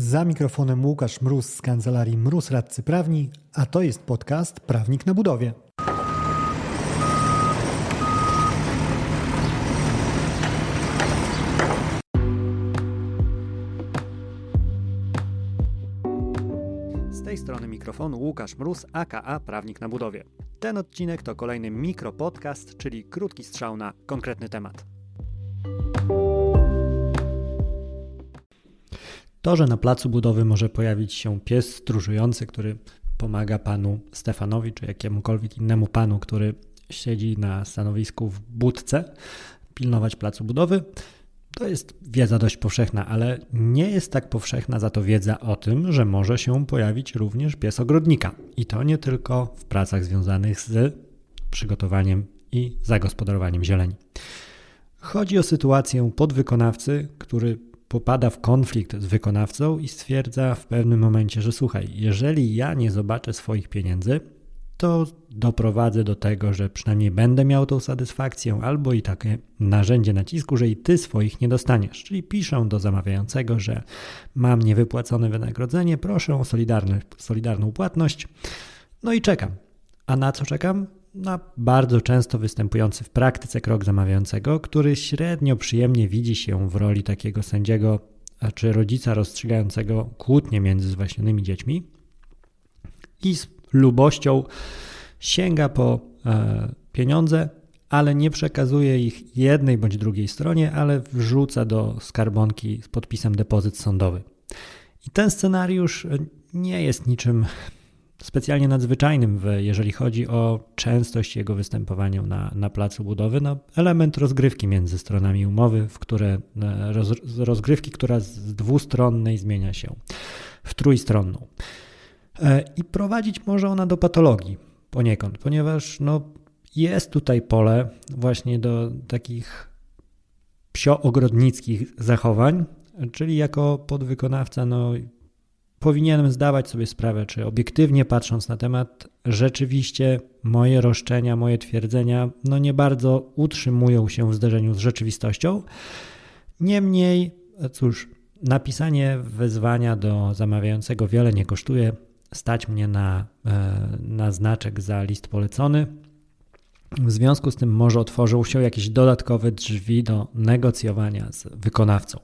Za mikrofonem Łukasz Mróz z kancelarii Mróz Radcy Prawni, a to jest podcast Prawnik na budowie. Z tej strony mikrofonu Łukasz Mróz, aka Prawnik na budowie. Ten odcinek to kolejny mikropodcast, czyli krótki strzał na konkretny temat. To, że na placu budowy może pojawić się pies stróżujący, który pomaga panu Stefanowi, czy jakiemukolwiek innemu panu, który siedzi na stanowisku w budce, pilnować placu budowy, to jest wiedza dość powszechna, ale nie jest tak powszechna za to wiedza o tym, że może się pojawić również pies ogrodnika. I to nie tylko w pracach związanych z przygotowaniem i zagospodarowaniem zieleni. Chodzi o sytuację podwykonawcy, który popada w konflikt z wykonawcą i stwierdza w pewnym momencie, że słuchaj, jeżeli ja nie zobaczę swoich pieniędzy, to doprowadzę do tego, że przynajmniej będę miał tą satysfakcję albo i takie narzędzie nacisku, że i ty swoich nie dostaniesz. Czyli piszę do zamawiającego, że mam niewypłacone wynagrodzenie, proszę o solidarną płatność, no i czekam. A na co czekam? Na bardzo często występujący w praktyce krok zamawiającego, który średnio przyjemnie widzi się w roli takiego sędziego czy rodzica rozstrzygającego kłótnie między zwaśnionymi dziećmi i z lubością sięga po e, pieniądze, ale nie przekazuje ich jednej bądź drugiej stronie, ale wrzuca do skarbonki z podpisem depozyt sądowy. I ten scenariusz nie jest niczym specjalnie nadzwyczajnym, jeżeli chodzi o częstość jego występowania na, na placu budowy. No, element rozgrywki między stronami umowy, w które e, roz, rozgrywki, która z dwustronnej zmienia się w trójstronną. E, I prowadzić może ona do patologii poniekąd, ponieważ no, jest tutaj pole właśnie do takich psio-ogrodnickich zachowań, czyli jako podwykonawca no, powinienem zdawać sobie sprawę, czy obiektywnie patrząc na temat, rzeczywiście moje roszczenia, moje twierdzenia no nie bardzo utrzymują się w zderzeniu z rzeczywistością. Niemniej, cóż, napisanie wezwania do zamawiającego wiele nie kosztuje. Stać mnie na, e, na znaczek za list polecony. W związku z tym może otworzył się jakieś dodatkowe drzwi do negocjowania z wykonawcą.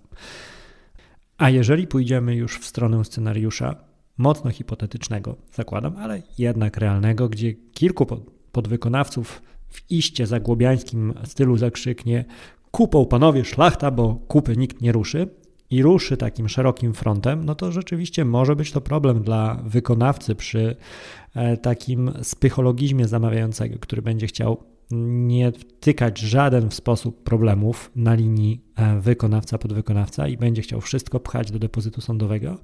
A jeżeli pójdziemy już w stronę scenariusza, mocno hipotetycznego, zakładam, ale jednak realnego, gdzie kilku podwykonawców w iście zagłobiańskim stylu zakrzyknie kupą panowie szlachta, bo kupy nikt nie ruszy i ruszy takim szerokim frontem, no to rzeczywiście może być to problem dla wykonawcy przy e, takim spychologizmie zamawiającego, który będzie chciał nie wtykać żaden w sposób problemów na linii e, wykonawca-podwykonawca i będzie chciał wszystko pchać do depozytu sądowego,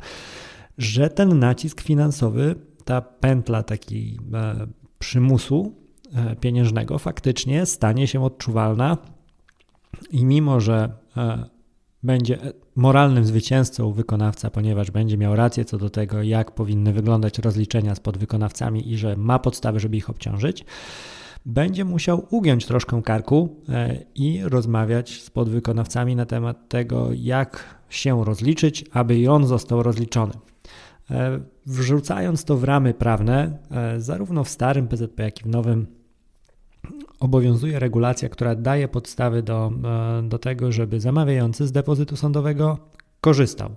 że ten nacisk finansowy, ta pętla takiej e, przymusu e, pieniężnego faktycznie stanie się odczuwalna i mimo, że będzie moralnym zwycięzcą wykonawca, ponieważ będzie miał rację co do tego, jak powinny wyglądać rozliczenia z podwykonawcami i że ma podstawy, żeby ich obciążyć, będzie musiał ugiąć troszkę karku e, i rozmawiać z podwykonawcami na temat tego, jak się rozliczyć, aby i on został rozliczony. E, wrzucając to w ramy prawne, e, zarówno w starym PZP, jak i w nowym, obowiązuje regulacja, która daje podstawy do, do tego, żeby zamawiający z depozytu sądowego korzystał.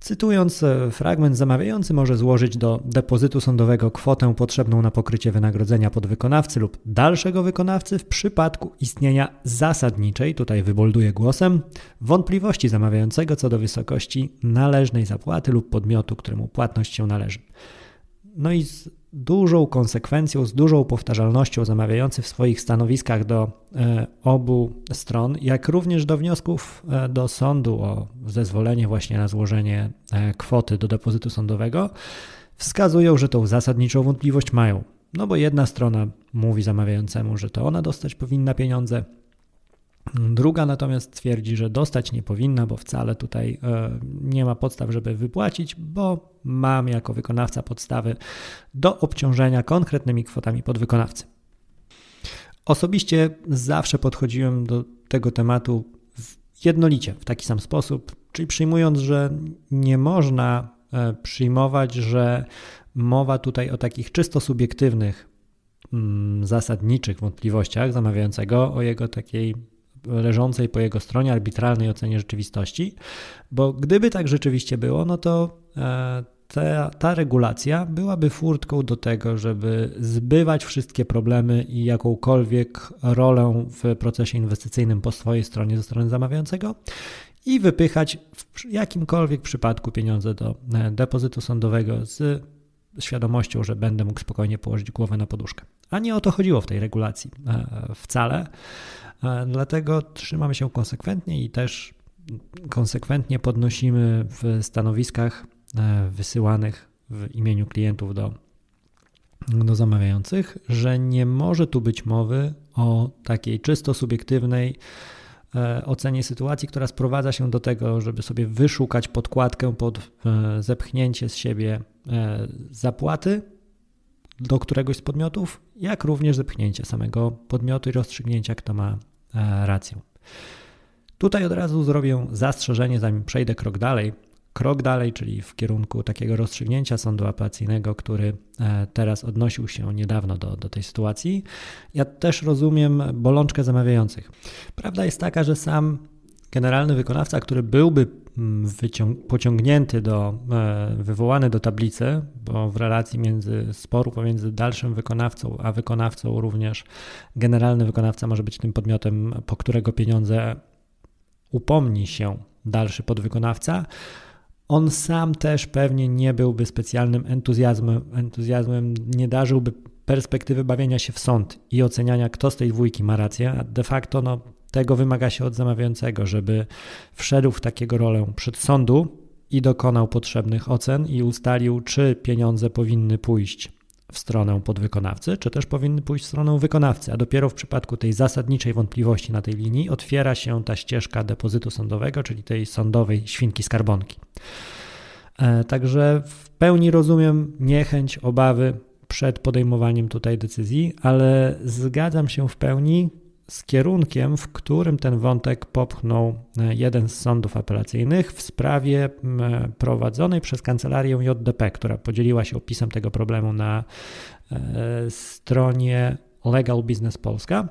Cytując e, fragment, zamawiający może złożyć do depozytu sądowego kwotę potrzebną na pokrycie wynagrodzenia podwykonawcy lub dalszego wykonawcy w przypadku istnienia zasadniczej, tutaj wybolduję głosem, wątpliwości zamawiającego co do wysokości należnej zapłaty lub podmiotu, któremu płatność się należy. No i z dużą konsekwencją, z dużą powtarzalnością zamawiający w swoich stanowiskach do e, obu stron, jak również do wniosków e, do sądu o zezwolenie właśnie na złożenie e, kwoty do depozytu sądowego, wskazują, że tą zasadniczą wątpliwość mają. No bo jedna strona mówi zamawiającemu, że to ona dostać powinna pieniądze, Druga natomiast twierdzi, że dostać nie powinna, bo wcale tutaj e, nie ma podstaw, żeby wypłacić, bo mam jako wykonawca podstawy do obciążenia konkretnymi kwotami podwykonawcy. Osobiście zawsze podchodziłem do tego tematu jednolicie, w taki sam sposób. czyli przyjmując, że nie można e, przyjmować, że mowa tutaj o takich czysto subiektywnych, mm, zasadniczych wątpliwościach zamawiającego, o jego takiej leżącej po jego stronie arbitralnej ocenie rzeczywistości, bo gdyby tak rzeczywiście było, no to e, ta, ta regulacja byłaby furtką do tego, żeby zbywać wszystkie problemy i jakąkolwiek rolę w procesie inwestycyjnym po swojej stronie ze strony zamawiającego i wypychać w jakimkolwiek przypadku pieniądze do e, depozytu sądowego z świadomością, że będę mógł spokojnie położyć głowę na poduszkę. A nie o to chodziło w tej regulacji e, wcale. E, dlatego trzymamy się konsekwentnie i też konsekwentnie podnosimy w stanowiskach e, wysyłanych w imieniu klientów do, do zamawiających, że nie może tu być mowy o takiej czysto subiektywnej e, ocenie sytuacji, która sprowadza się do tego, żeby sobie wyszukać podkładkę pod zepchnięcie z siebie zapłaty do któregoś z podmiotów, jak również zepchnięcie samego podmiotu i rozstrzygnięcia, kto ma rację. Tutaj od razu zrobię zastrzeżenie, zanim przejdę krok dalej. Krok dalej, czyli w kierunku takiego rozstrzygnięcia sądu apelacyjnego, który e, teraz odnosił się niedawno do, do tej sytuacji. Ja też rozumiem bolączkę zamawiających. Prawda jest taka, że sam generalny wykonawca, który byłby mm, pociągnięty do, e, wywołany do tablicy, bo w relacji między sporu pomiędzy dalszym wykonawcą a wykonawcą również generalny wykonawca może być tym podmiotem, po którego pieniądze upomni się dalszy podwykonawca. On sam też pewnie nie byłby specjalnym entuzjazmem, entuzjazmem nie darzyłby perspektywy bawienia się w sąd i oceniania, kto z tej dwójki ma rację, a de facto no, tego wymaga się od zamawiającego, żeby wszedł w takiego rolę przed sądu i dokonał potrzebnych ocen i ustalił, czy pieniądze powinny pójść w stronę podwykonawcy, czy też powinny pójść w stronę wykonawcy, a dopiero w przypadku tej zasadniczej wątpliwości na tej linii otwiera się ta ścieżka depozytu sądowego, czyli tej sądowej świnki skarbonki. E, także w pełni rozumiem niechęć, obawy przed podejmowaniem tutaj decyzji, ale zgadzam się w pełni z kierunkiem, w którym ten wątek popchnął e, jeden z sądów apelacyjnych w sprawie prowadzonej przez kancelarię JDP, która podzieliła się opisem tego problemu na e, stronie Legal Business Polska.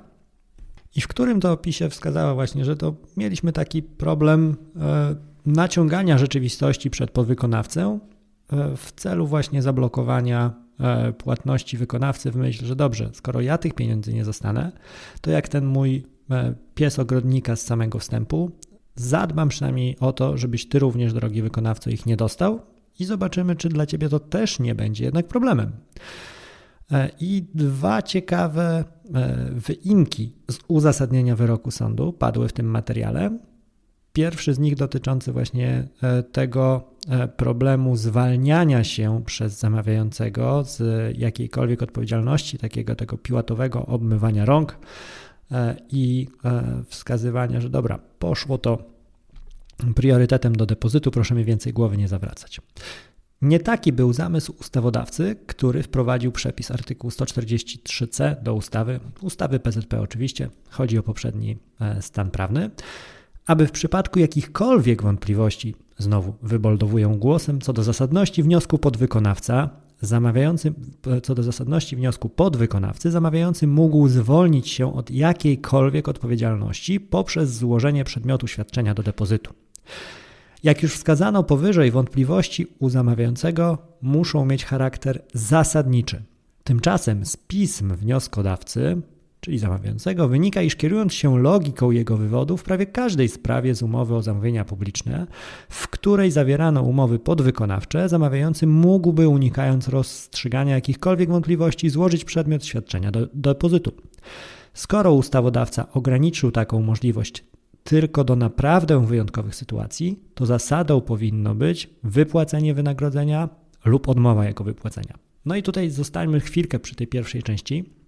I w którym to opisie wskazała właśnie, że to mieliśmy taki problem e, naciągania rzeczywistości przed podwykonawcę w celu właśnie zablokowania płatności wykonawcy w myśl, że dobrze, skoro ja tych pieniędzy nie zostanę, to jak ten mój e, pies ogrodnika z samego wstępu, zadbam przynajmniej o to, żebyś ty również, drogi wykonawco, ich nie dostał i zobaczymy, czy dla ciebie to też nie będzie jednak problemem. E, I dwa ciekawe wyimki z uzasadnienia wyroku sądu padły w tym materiale. Pierwszy z nich dotyczący właśnie e, tego e, problemu zwalniania się przez zamawiającego z jakiejkolwiek odpowiedzialności, takiego tego piłatowego obmywania rąk e, i wskazywania, że dobra, poszło to priorytetem do depozytu, proszę mi więcej głowy nie zawracać. Nie taki był zamysł ustawodawcy, który wprowadził przepis artykułu 143c do ustawy, ustawy PZP oczywiście, chodzi o poprzedni stan prawny aby w przypadku jakichkolwiek wątpliwości, znowu wyboldowują głosem, co do zasadności wniosku podwykonawca, zamawiający, co do zasadności wniosku podwykonawcy, zamawiający mógł zwolnić się od jakiejkolwiek odpowiedzialności poprzez złożenie przedmiotu świadczenia do depozytu. Jak już wskazano powyżej, wątpliwości u zamawiającego muszą mieć charakter zasadniczy. Tymczasem z pism wnioskodawcy czyli zamawiającego, wynika, iż kierując się logiką jego wywodu, w prawie każdej sprawie z umowy o zamówienia publiczne, w której zawierano umowy podwykonawcze, zamawiający mógłby, unikając rozstrzygania jakichkolwiek wątpliwości, złożyć przedmiot świadczenia do, depozytu. Skoro ustawodawca ograniczył taką możliwość tylko do naprawdę wyjątkowych sytuacji, to zasadą powinno być wypłacenie wynagrodzenia lub odmowa jego wypłacenia. No i tutaj zostańmy chwilkę przy tej pierwszej części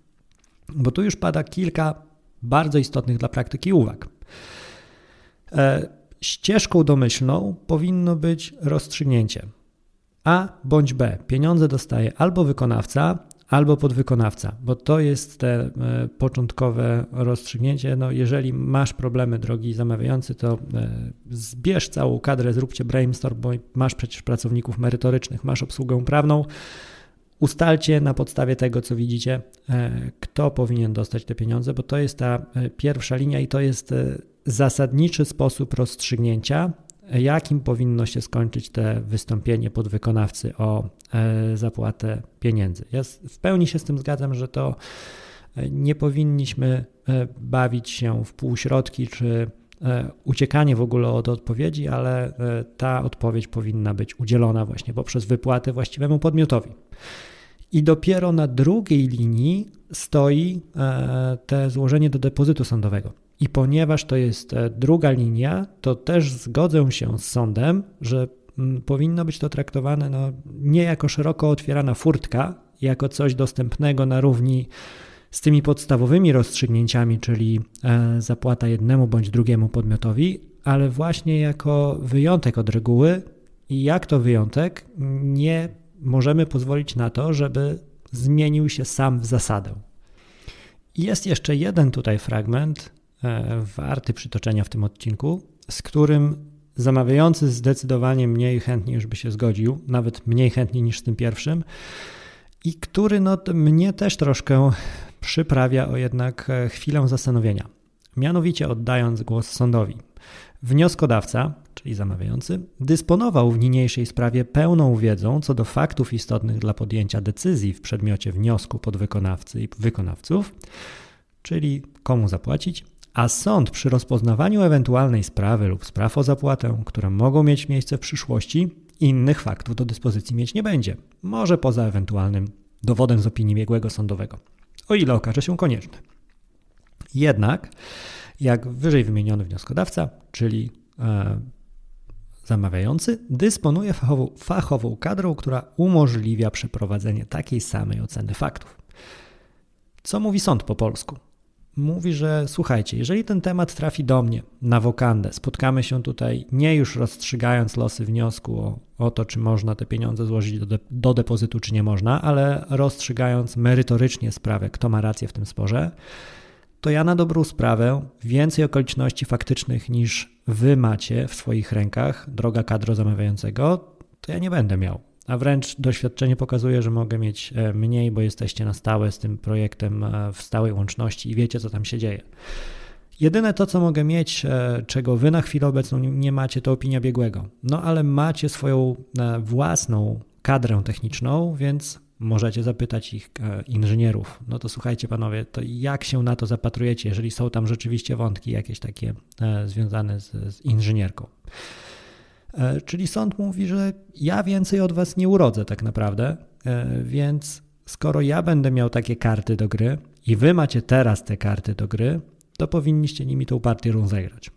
bo tu już pada kilka bardzo istotnych dla praktyki uwag. E, ścieżką domyślną powinno być rozstrzygnięcie A bądź B. Pieniądze dostaje albo wykonawca, albo podwykonawca, bo to jest te e, początkowe rozstrzygnięcie. No, jeżeli masz problemy, drogi zamawiający, to e, zbierz całą kadrę, zróbcie brainstorm, bo masz przecież pracowników merytorycznych, masz obsługę prawną. Ustalcie na podstawie tego, co widzicie, e, kto powinien dostać te pieniądze, bo to jest ta pierwsza linia i to jest zasadniczy sposób rozstrzygnięcia jakim powinno się skończyć te wystąpienie podwykonawcy o e, zapłatę pieniędzy. Ja w pełni się z tym zgadzam, że to e, nie powinniśmy e, bawić się w półśrodki czy uciekanie w ogóle od odpowiedzi, ale ta odpowiedź powinna być udzielona właśnie poprzez wypłatę właściwemu podmiotowi. I dopiero na drugiej linii stoi te złożenie do depozytu sądowego. I ponieważ to jest e, druga linia, to też zgodzę się z sądem, że mm, powinno być to traktowane no, nie jako szeroko otwierana furtka, jako coś dostępnego na równi z tymi podstawowymi rozstrzygnięciami, czyli e, zapłata jednemu bądź drugiemu podmiotowi, ale właśnie jako wyjątek od reguły i jak to wyjątek, nie możemy pozwolić na to, żeby zmienił się sam w zasadę. Jest jeszcze jeden tutaj fragment, E, warty przytoczenia w tym odcinku, z którym zamawiający zdecydowanie mniej chętnie już by się zgodził, nawet mniej chętnie niż z tym pierwszym, i który no, mnie też troszkę przyprawia o jednak e, chwilę zastanowienia. Mianowicie oddając głos sądowi. Wnioskodawca, czyli zamawiający, dysponował w niniejszej sprawie pełną wiedzą co do faktów istotnych dla podjęcia decyzji w przedmiocie wniosku podwykonawcy i wykonawców, czyli komu zapłacić, a sąd przy rozpoznawaniu ewentualnej sprawy lub spraw o zapłatę, które mogą mieć miejsce w przyszłości, innych faktów do dyspozycji mieć nie będzie, może poza ewentualnym dowodem z opinii biegłego sądowego, o ile okaże się konieczne. Jednak, jak wyżej wymieniony wnioskodawca, czyli e, zamawiający, dysponuje fachową, fachową kadrą, która umożliwia przeprowadzenie takiej samej oceny faktów. Co mówi sąd po polsku? mówi, że słuchajcie, jeżeli ten temat trafi do mnie na wokandę, spotkamy się tutaj nie już rozstrzygając losy wniosku o, o to, czy można te pieniądze złożyć do, de, do depozytu, czy nie można, ale rozstrzygając merytorycznie sprawę, kto ma rację w tym sporze, to ja na dobrą sprawę więcej okoliczności faktycznych niż wy macie w swoich rękach, droga kadro zamawiającego, to ja nie będę miał a wręcz doświadczenie pokazuje, że mogę mieć e, mniej, bo jesteście na stałe z tym projektem e, w stałej łączności i wiecie, co tam się dzieje. Jedyne to, co mogę mieć, e, czego wy na chwilę obecną nie macie, to opinia biegłego. No ale macie swoją własną kadrę techniczną, więc możecie zapytać ich inżynierów. No to słuchajcie, panowie, to jak się na to zapatrujecie, jeżeli są tam rzeczywiście wątki jakieś takie związane z, z inżynierką? E, czyli sąd mówi, że ja więcej od was nie urodzę tak naprawdę, e, więc skoro ja będę miał takie karty do gry i wy macie teraz te karty do gry, to powinniście nimi tą partię rozegrać.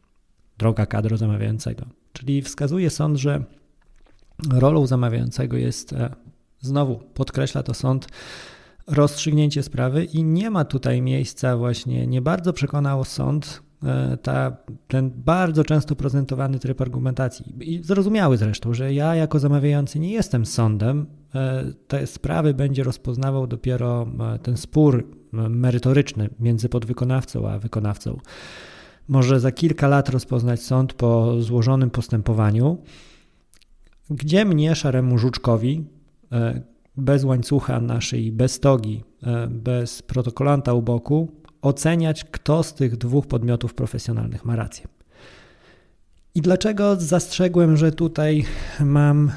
Droga kadro zamawiającego. Czyli wskazuje sąd, że rolą zamawiającego jest, e, znowu podkreśla to sąd, rozstrzygnięcie sprawy i nie ma tutaj miejsca właśnie, nie bardzo przekonał sąd E, ta, ten bardzo często prezentowany tryb argumentacji. I zrozumiały zresztą, że ja jako zamawiający nie jestem sądem. E, te sprawy będzie rozpoznawał dopiero e, ten spór merytoryczny między podwykonawcą a wykonawcą. Może za kilka lat rozpoznać sąd po złożonym postępowaniu, gdzie mnie, szaremu żuczkowi, bez łańcucha naszej, bez togi, bez protokolanta u boku, oceniać, kto z tych dwóch podmiotów profesjonalnych ma rację. I dlaczego zastrzegłem, że tutaj mam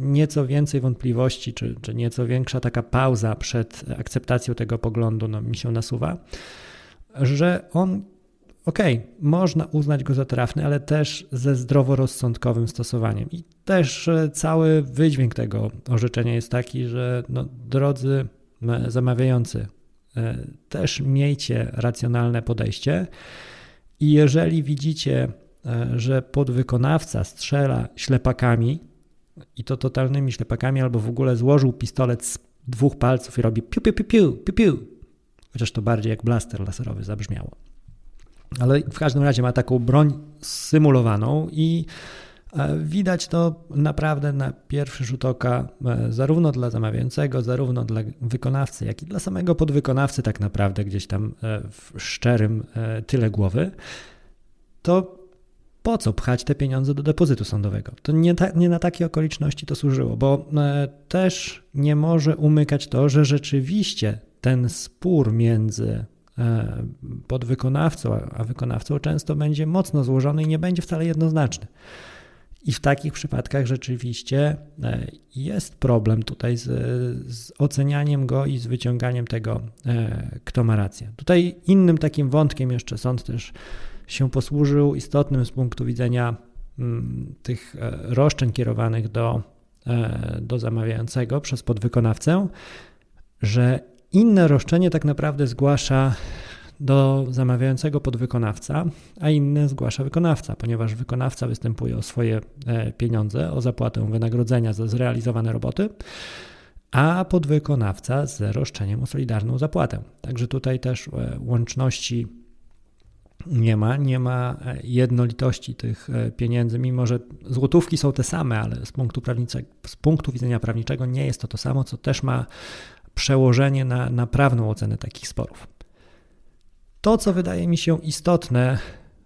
nieco więcej wątpliwości, czy, czy nieco większa taka pauza przed akceptacją tego poglądu no, mi się nasuwa, że on, okej, okay, można uznać go za trafny, ale też ze zdroworozsądkowym stosowaniem. I też cały wydźwięk tego orzeczenia jest taki, że no, drodzy zamawiający, E, też miejcie racjonalne podejście. I jeżeli widzicie, e, że podwykonawca strzela ślepakami, i to totalnymi ślepakami, albo w ogóle złożył pistolet z dwóch palców i robi piu, piu, piu, piu, piu, piu. Chociaż to bardziej jak blaster laserowy zabrzmiało. Ale w każdym razie ma taką broń symulowaną i Widać to naprawdę na pierwszy rzut oka, zarówno dla zamawiającego, zarówno dla wykonawcy, jak i dla samego podwykonawcy, tak naprawdę gdzieś tam w szczerym tyle głowy. To po co pchać te pieniądze do depozytu sądowego? To nie, ta, nie na takie okoliczności to służyło, bo e, też nie może umykać to, że rzeczywiście ten spór między e, podwykonawcą a wykonawcą często będzie mocno złożony i nie będzie wcale jednoznaczny. I w takich przypadkach rzeczywiście e, jest problem tutaj z, z, ocenianiem go i z wyciąganiem tego, kto ma rację. Tutaj innym takim wątkiem jeszcze sąd też się posłużył istotnym z punktu widzenia mm, tych e, roszczeń kierowanych do, e, do zamawiającego przez podwykonawcę, że inne roszczenie tak naprawdę zgłasza do zamawiającego podwykonawca, a inne zgłasza wykonawca, ponieważ wykonawca występuje o swoje e, pieniądze, o zapłatę wynagrodzenia za zrealizowane roboty, a podwykonawca z roszczeniem o solidarną zapłatę. Także tutaj też łączności nie ma, nie ma e, jednolitości tych e, pieniędzy, mimo że złotówki są te same, ale z punktu, z punktu widzenia prawniczego nie jest to to samo, co też ma przełożenie na, na prawną ocenę takich sporów. To, co wydaje mi się istotne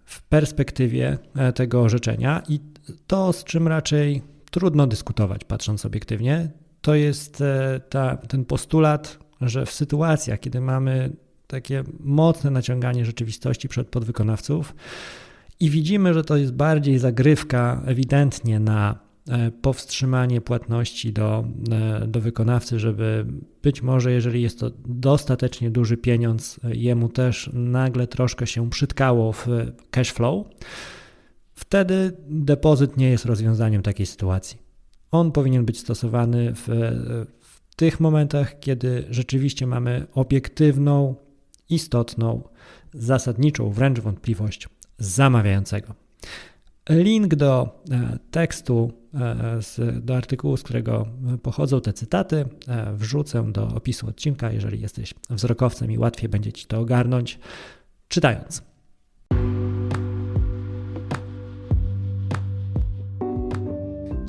w perspektywie e, tego orzeczenia i to, z czym raczej trudno dyskutować, patrząc obiektywnie, to jest ta, ten postulat, że w sytuacjach, kiedy mamy takie mocne naciąganie rzeczywistości przed podwykonawców i widzimy, że to jest bardziej zagrywka ewidentnie na e, powstrzymanie płatności do, e, do wykonawcy, żeby być może, jeżeli jest to dostatecznie duży pieniądz, jemu też nagle troszkę się przytkało w cash flow, wtedy depozyt nie jest rozwiązaniem takiej sytuacji. On powinien być stosowany w, w tych momentach, kiedy rzeczywiście mamy obiektywną, istotną, zasadniczą wręcz wątpliwość zamawiającego. Link do e, tekstu, e, do artykułu, z którego pochodzą te cytaty, e, wrzucę do opisu odcinka, jeżeli jesteś wzrokowcem i łatwiej będzie ci to ogarnąć czytając.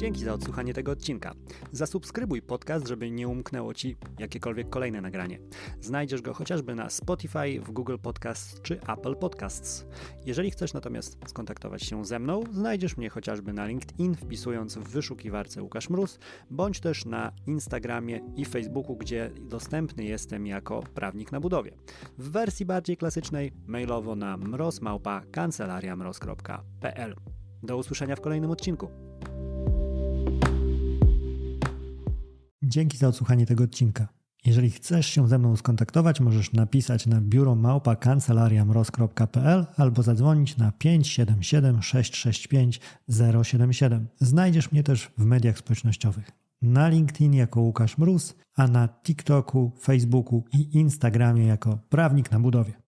Dzięki za odsłuchanie tego odcinka. Zasubskrybuj podcast, żeby nie umknęło Ci jakiekolwiek kolejne nagranie. Znajdziesz go chociażby na Spotify, w Google Podcasts czy Apple Podcasts. Jeżeli chcesz natomiast skontaktować się ze mną, znajdziesz mnie chociażby na LinkedIn, wpisując w wyszukiwarce Łukasz Mróz, bądź też na Instagramie i Facebooku, gdzie dostępny jestem jako prawnik na budowie. W wersji bardziej klasycznej mailowo na mrozmałpa kancelariamroz.pl. Do usłyszenia w kolejnym odcinku. Dzięki za odsłuchanie tego odcinka. Jeżeli chcesz się ze mną skontaktować, możesz napisać na biuro małpa kancelariamroz.pl albo zadzwonić na 577 665 077. Znajdziesz mnie też w mediach społecznościowych. Na LinkedIn jako Łukasz Mróz, a na TikToku, Facebooku i Instagramie jako Prawnik na Budowie.